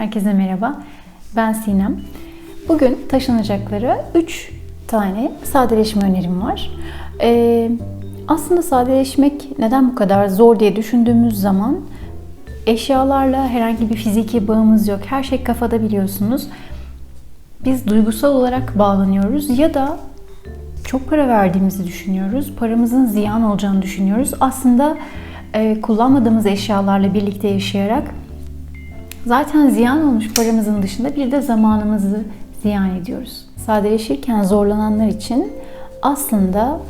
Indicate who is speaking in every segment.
Speaker 1: Herkese merhaba. Ben Sinem. Bugün taşınacaklara 3 tane sadeleşme önerim var. Ee, aslında sadeleşmek neden bu kadar zor diye düşündüğümüz zaman eşyalarla herhangi bir fiziki bağımız yok. Her şey kafada biliyorsunuz. Biz duygusal olarak bağlanıyoruz ya da çok para verdiğimizi düşünüyoruz. Paramızın ziyan olacağını düşünüyoruz. Aslında e, kullanmadığımız eşyalarla birlikte yaşayarak zaten ziyan olmuş paramızın dışında bir de zamanımızı ziyan ediyoruz. Sadeleşirken zorlananlar için aslında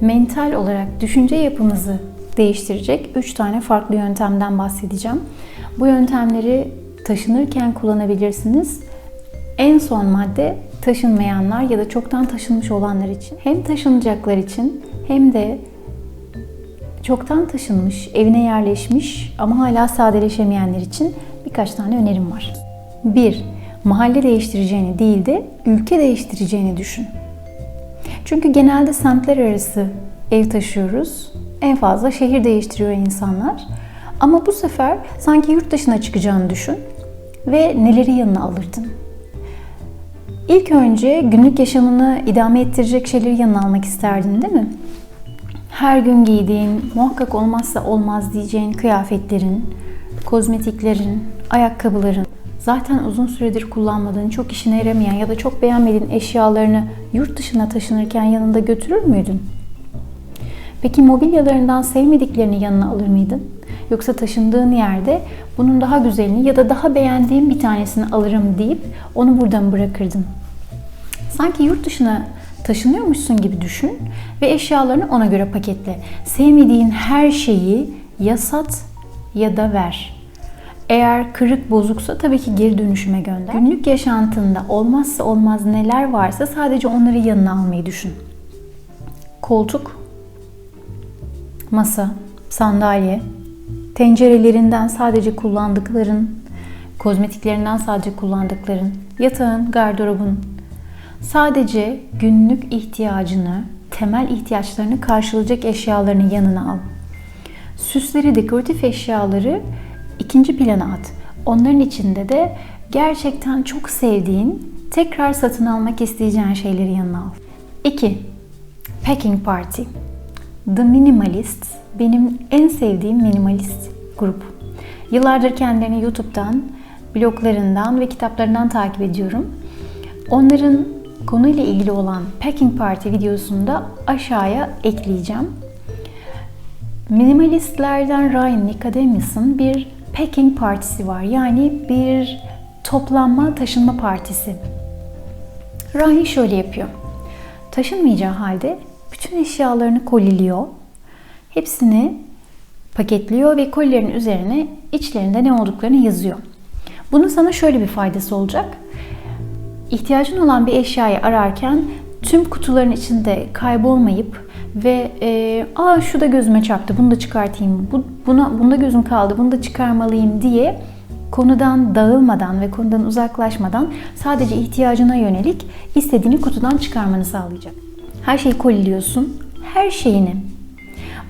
Speaker 1: mental olarak düşünce yapımızı değiştirecek 3 tane farklı yöntemden bahsedeceğim. Bu yöntemleri taşınırken kullanabilirsiniz. En son madde taşınmayanlar ya da çoktan taşınmış olanlar için. Hem taşınacaklar için hem de çoktan taşınmış, evine yerleşmiş ama hala sadeleşemeyenler için birkaç tane önerim var. 1. Mahalle değiştireceğini değil de ülke değiştireceğini düşün. Çünkü genelde semtler arası ev taşıyoruz. En fazla şehir değiştiriyor insanlar. Ama bu sefer sanki yurt dışına çıkacağını düşün ve neleri yanına alırdın? İlk önce günlük yaşamını idame ettirecek şeyleri yanına almak isterdin değil mi? Her gün giydiğin, muhakkak olmazsa olmaz diyeceğin kıyafetlerin, kozmetiklerin, ayakkabıların, zaten uzun süredir kullanmadığın, çok işine yaramayan ya da çok beğenmediğin eşyalarını yurt dışına taşınırken yanında götürür müydün? Peki mobilyalarından sevmediklerini yanına alır mıydın? Yoksa taşındığın yerde bunun daha güzelini ya da daha beğendiğim bir tanesini alırım deyip onu buradan bırakırdın. Sanki yurt dışına taşınıyormuşsun gibi düşün ve eşyalarını ona göre paketle. Sevmediğin her şeyi ya sat ya da ver. Eğer kırık bozuksa tabii ki geri dönüşüme gönder. Günlük yaşantında olmazsa olmaz neler varsa sadece onları yanına almayı düşün. Koltuk, masa, sandalye, tencerelerinden sadece kullandıkların, kozmetiklerinden sadece kullandıkların, yatağın, gardırobun, sadece günlük ihtiyacını, temel ihtiyaçlarını karşılayacak eşyalarını yanına al. Süsleri, dekoratif eşyaları ikinci plana at. Onların içinde de gerçekten çok sevdiğin, tekrar satın almak isteyeceğin şeyleri yanına al. 2. Packing Party. The Minimalist benim en sevdiğim minimalist grup. Yıllardır kendilerini YouTube'dan, bloglarından ve kitaplarından takip ediyorum. Onların konuyla ilgili olan Packing Party videosunu da aşağıya ekleyeceğim. Minimalistlerden Ryan Nicodemus'un bir packing partisi var. Yani bir toplanma, taşınma partisi. Ryan şöyle yapıyor. Taşınmayacağı halde bütün eşyalarını koliliyor. Hepsini paketliyor ve kolilerin üzerine içlerinde ne olduklarını yazıyor. Bunun sana şöyle bir faydası olacak. İhtiyacın olan bir eşyayı ararken tüm kutuların içinde kaybolmayıp ve e, aa şu da gözüme çarptı bunu da çıkartayım bu, buna bunda gözüm kaldı bunu da çıkarmalıyım diye konudan dağılmadan ve konudan uzaklaşmadan sadece ihtiyacına yönelik istediğini kutudan çıkarmanı sağlayacak. Her şeyi koliliyorsun. Her şeyini.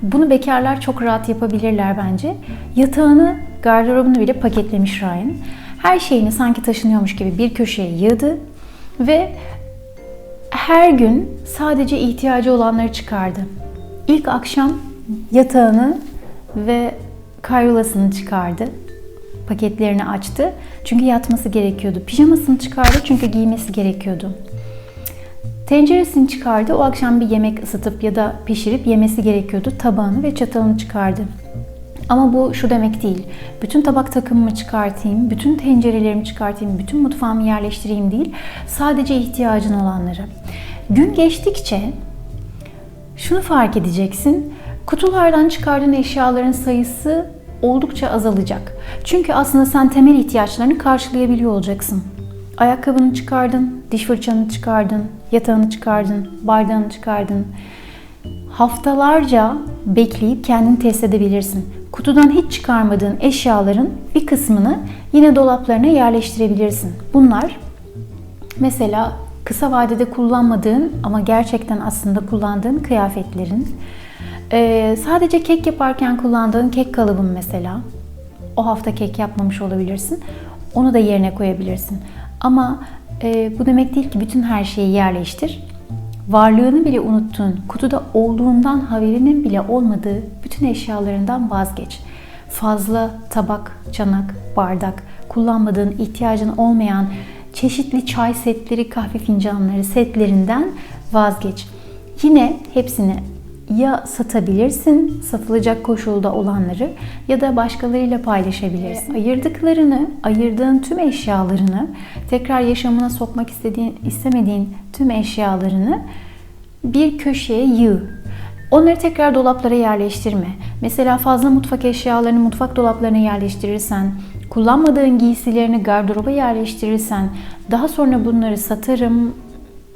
Speaker 1: Bunu bekarlar çok rahat yapabilirler bence. Yatağını, gardırobunu bile paketlemiş Ryan. Her şeyini sanki taşınıyormuş gibi bir köşeye yığdı ve her gün sadece ihtiyacı olanları çıkardı. İlk akşam yatağını ve kayrolasını çıkardı. Paketlerini açtı. Çünkü yatması gerekiyordu. Pijamasını çıkardı çünkü giymesi gerekiyordu. Tenceresini çıkardı. O akşam bir yemek ısıtıp ya da pişirip yemesi gerekiyordu. Tabağını ve çatalını çıkardı. Ama bu şu demek değil. Bütün tabak takımımı çıkartayım, bütün tencerelerimi çıkartayım, bütün mutfağımı yerleştireyim değil. Sadece ihtiyacın olanları. Gün geçtikçe şunu fark edeceksin. Kutulardan çıkardığın eşyaların sayısı oldukça azalacak. Çünkü aslında sen temel ihtiyaçlarını karşılayabiliyor olacaksın. Ayakkabını çıkardın, diş fırçanı çıkardın, yatağını çıkardın, bardağını çıkardın. Haftalarca bekleyip kendini test edebilirsin. Kutudan hiç çıkarmadığın eşyaların bir kısmını yine dolaplarına yerleştirebilirsin. Bunlar mesela kısa vadede kullanmadığın ama gerçekten aslında kullandığın kıyafetlerin, ee, sadece kek yaparken kullandığın kek kalıbın mesela. O hafta kek yapmamış olabilirsin. Onu da yerine koyabilirsin. Ama e, bu demek değil ki bütün her şeyi yerleştir. Varlığını bile unuttuğun, kutuda olduğundan haberinin bile olmadığı bütün eşyalarından vazgeç. Fazla tabak, çanak, bardak, kullanmadığın, ihtiyacın olmayan çeşitli çay setleri, kahve fincanları setlerinden vazgeç. Yine hepsini ya satabilirsin satılacak koşulda olanları ya da başkalarıyla paylaşabilirsin. Ayırdıklarını, ayırdığın tüm eşyalarını, tekrar yaşamına sokmak istediğin, istemediğin tüm eşyalarını bir köşeye yığ. Onları tekrar dolaplara yerleştirme. Mesela fazla mutfak eşyalarını mutfak dolaplarına yerleştirirsen, kullanmadığın giysilerini gardıroba yerleştirirsen, daha sonra bunları satarım,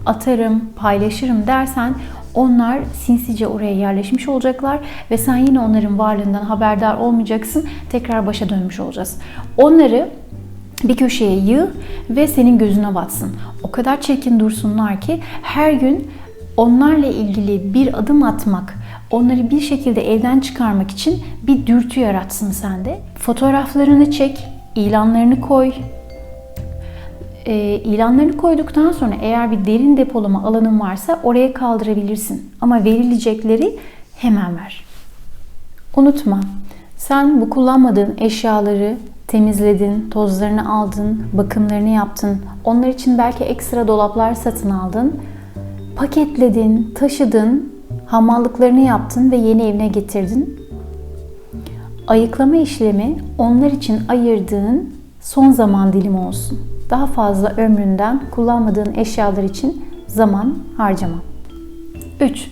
Speaker 1: atarım, paylaşırım dersen onlar sinsice oraya yerleşmiş olacaklar ve sen yine onların varlığından haberdar olmayacaksın. Tekrar başa dönmüş olacağız. Onları bir köşeye yığ ve senin gözüne batsın. O kadar çirkin dursunlar ki her gün onlarla ilgili bir adım atmak, onları bir şekilde evden çıkarmak için bir dürtü yaratsın sende. Fotoğraflarını çek, ilanlarını koy, e, ilanlarını koyduktan sonra eğer bir derin depolama alanın varsa oraya kaldırabilirsin. Ama verilecekleri hemen ver. Unutma, sen bu kullanmadığın eşyaları temizledin, tozlarını aldın, bakımlarını yaptın. Onlar için belki ekstra dolaplar satın aldın. Paketledin, taşıdın, hamallıklarını yaptın ve yeni evine getirdin. Ayıklama işlemi onlar için ayırdığın son zaman dilimi olsun daha fazla ömründen kullanmadığın eşyalar için zaman harcama. 3.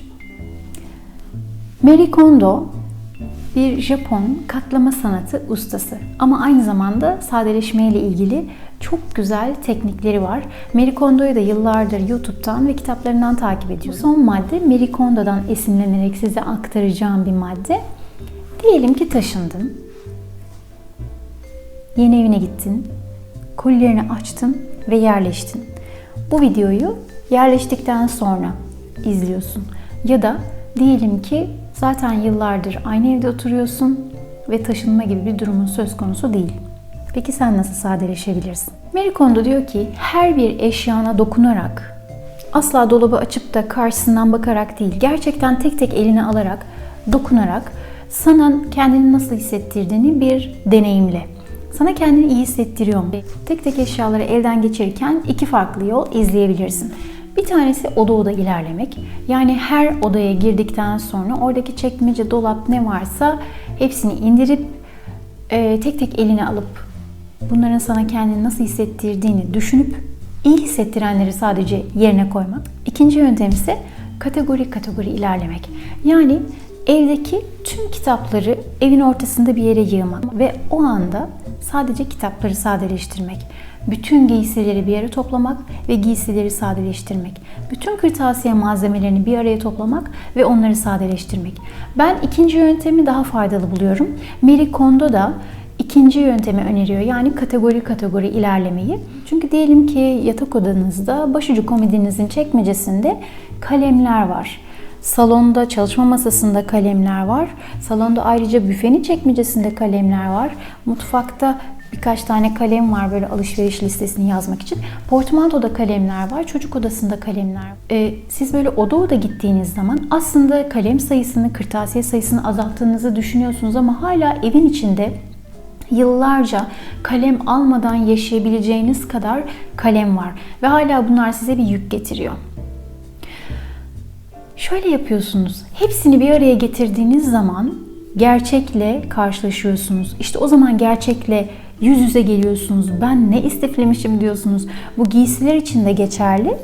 Speaker 1: Marie Kondo bir Japon katlama sanatı ustası ama aynı zamanda sadeleşme ile ilgili çok güzel teknikleri var. Marie Kondo'yu da yıllardır YouTube'dan ve kitaplarından takip ediyorum. Son madde Marie Kondo'dan esinlenerek size aktaracağım bir madde. Diyelim ki taşındın. Yeni evine gittin kolilerini açtın ve yerleştin. Bu videoyu yerleştikten sonra izliyorsun. Ya da diyelim ki zaten yıllardır aynı evde oturuyorsun ve taşınma gibi bir durumun söz konusu değil. Peki sen nasıl sadeleşebilirsin? Marie Kondo diyor ki her bir eşyana dokunarak asla dolabı açıp da karşısından bakarak değil gerçekten tek tek eline alarak dokunarak sana kendini nasıl hissettirdiğini bir deneyimle. Sana kendini iyi hissettiriyor mu? Tek tek eşyaları elden geçirirken iki farklı yol izleyebilirsin. Bir tanesi oda oda ilerlemek. Yani her odaya girdikten sonra oradaki çekmece, dolap ne varsa hepsini indirip e, tek tek eline alıp bunların sana kendini nasıl hissettirdiğini düşünüp iyi hissettirenleri sadece yerine koymak. İkinci yöntem ise kategori kategori ilerlemek. Yani evdeki tüm kitapları evin ortasında bir yere yığmak ve o anda sadece kitapları sadeleştirmek. Bütün giysileri bir yere toplamak ve giysileri sadeleştirmek. Bütün kırtasiye malzemelerini bir araya toplamak ve onları sadeleştirmek. Ben ikinci yöntemi daha faydalı buluyorum. Marie Kondo da ikinci yöntemi öneriyor. Yani kategori kategori ilerlemeyi. Çünkü diyelim ki yatak odanızda başucu komodinizin çekmecesinde kalemler var. Salonda çalışma masasında kalemler var. Salonda ayrıca büfenin çekmecesinde kalemler var. Mutfakta birkaç tane kalem var böyle alışveriş listesini yazmak için. Portmantoda kalemler var, çocuk odasında kalemler var. Ee, siz böyle oda oda gittiğiniz zaman aslında kalem sayısını, kırtasiye sayısını azalttığınızı düşünüyorsunuz ama hala evin içinde yıllarca kalem almadan yaşayabileceğiniz kadar kalem var ve hala bunlar size bir yük getiriyor. Şöyle yapıyorsunuz. Hepsini bir araya getirdiğiniz zaman gerçekle karşılaşıyorsunuz. İşte o zaman gerçekle yüz yüze geliyorsunuz. Ben ne istiflemişim diyorsunuz. Bu giysiler için de geçerli.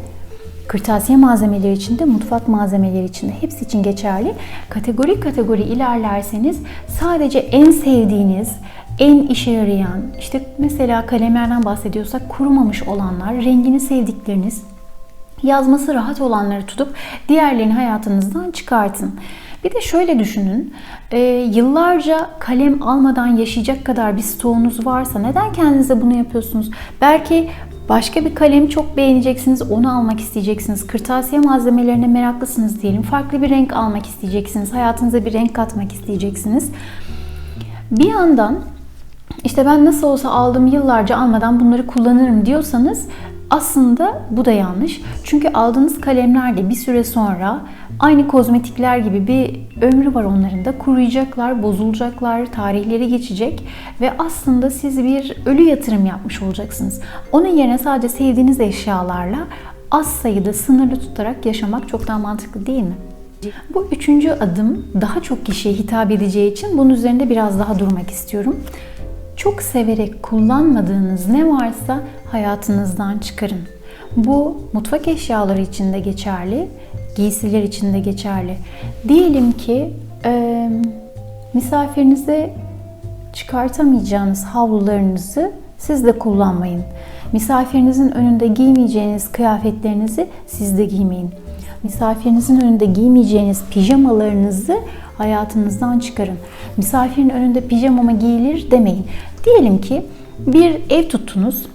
Speaker 1: Kırtasiye malzemeleri için de, mutfak malzemeleri için de hepsi için geçerli. Kategori kategori ilerlerseniz sadece en sevdiğiniz, en işe yarayan, işte mesela kalemlerden bahsediyorsak kurumamış olanlar, rengini sevdikleriniz, yazması rahat olanları tutup diğerlerini hayatınızdan çıkartın. Bir de şöyle düşünün, e, yıllarca kalem almadan yaşayacak kadar bir stoğunuz varsa neden kendinize bunu yapıyorsunuz? Belki başka bir kalemi çok beğeneceksiniz, onu almak isteyeceksiniz. Kırtasiye malzemelerine meraklısınız diyelim. Farklı bir renk almak isteyeceksiniz, hayatınıza bir renk katmak isteyeceksiniz. Bir yandan işte ben nasıl olsa aldım yıllarca almadan bunları kullanırım diyorsanız aslında bu da yanlış. Çünkü aldığınız kalemler de bir süre sonra aynı kozmetikler gibi bir ömrü var onların da. Kuruyacaklar, bozulacaklar, tarihleri geçecek ve aslında siz bir ölü yatırım yapmış olacaksınız. Onun yerine sadece sevdiğiniz eşyalarla az sayıda sınırlı tutarak yaşamak çok daha mantıklı değil mi? Bu üçüncü adım daha çok kişiye hitap edeceği için bunun üzerinde biraz daha durmak istiyorum. Çok severek kullanmadığınız ne varsa hayatınızdan çıkarın. Bu mutfak eşyaları için de geçerli, giysiler için de geçerli. Diyelim ki e, misafirinize çıkartamayacağınız havlularınızı siz de kullanmayın. Misafirinizin önünde giymeyeceğiniz kıyafetlerinizi siz de giymeyin. Misafirinizin önünde giymeyeceğiniz pijamalarınızı hayatınızdan çıkarın. Misafirin önünde pijamama giyilir demeyin. Diyelim ki bir ev tuttunuz.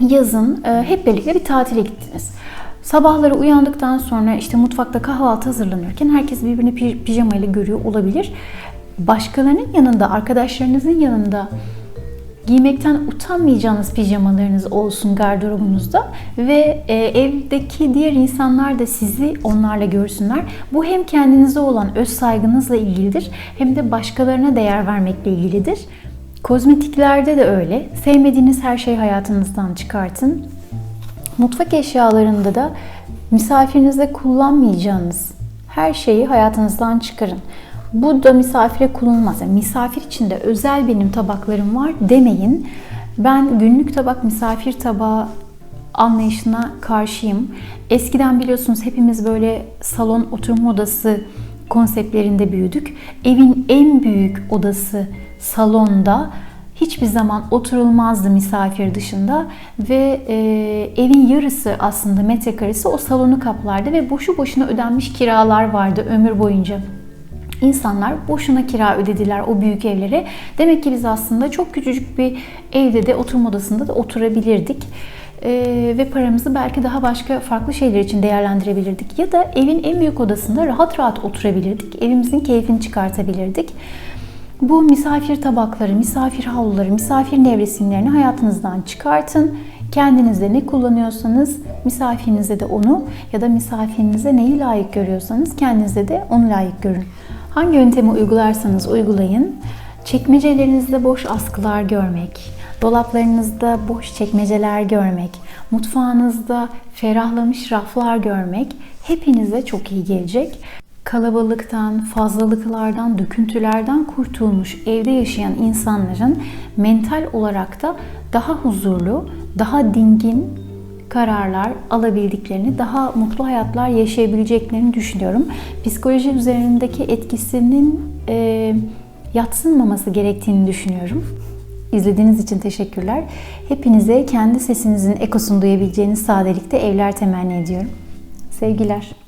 Speaker 1: Yazın e, hep birlikte bir tatile gittiniz. Sabahları uyandıktan sonra işte mutfakta kahvaltı hazırlanırken herkes birbirini pijamayla görüyor olabilir. Başkalarının yanında, arkadaşlarınızın yanında giymekten utanmayacağınız pijamalarınız olsun gardırobunuzda ve e, evdeki diğer insanlar da sizi onlarla görsünler. Bu hem kendinize olan öz saygınızla ilgilidir hem de başkalarına değer vermekle ilgilidir. Kozmetiklerde de öyle. Sevmediğiniz her şeyi hayatınızdan çıkartın. Mutfak eşyalarında da misafirinizde kullanmayacağınız her şeyi hayatınızdan çıkarın. Bu da misafire kullanılmaz. Yani misafir için de özel benim tabaklarım var demeyin. Ben günlük tabak misafir tabağı anlayışına karşıyım. Eskiden biliyorsunuz hepimiz böyle salon oturma odası konseptlerinde büyüdük. Evin en büyük odası salonda hiçbir zaman oturulmazdı misafir dışında ve e, evin yarısı aslında metrekaresi o salonu kaplardı ve boşu boşuna ödenmiş kiralar vardı ömür boyunca. İnsanlar boşuna kira ödediler o büyük evlere. Demek ki biz aslında çok küçücük bir evde de oturma odasında da oturabilirdik. Ee, ve paramızı belki daha başka farklı şeyler için değerlendirebilirdik. Ya da evin en büyük odasında rahat rahat oturabilirdik. Evimizin keyfini çıkartabilirdik. Bu misafir tabakları, misafir havluları, misafir nevresimlerini hayatınızdan çıkartın. Kendinizde ne kullanıyorsanız misafirinize de onu ya da misafirinize neyi layık görüyorsanız kendinize de onu layık görün. Hangi yöntemi uygularsanız uygulayın. Çekmecelerinizde boş askılar görmek, dolaplarınızda boş çekmeceler görmek, mutfağınızda ferahlamış raflar görmek hepinize çok iyi gelecek. Kalabalıktan, fazlalıklardan, döküntülerden kurtulmuş evde yaşayan insanların mental olarak da daha huzurlu, daha dingin kararlar alabildiklerini, daha mutlu hayatlar yaşayabileceklerini düşünüyorum. Psikoloji üzerindeki etkisinin e, yatsınmaması gerektiğini düşünüyorum. İzlediğiniz için teşekkürler. Hepinize kendi sesinizin ekosunu duyabileceğiniz sadelikte evler temenni ediyorum. Sevgiler.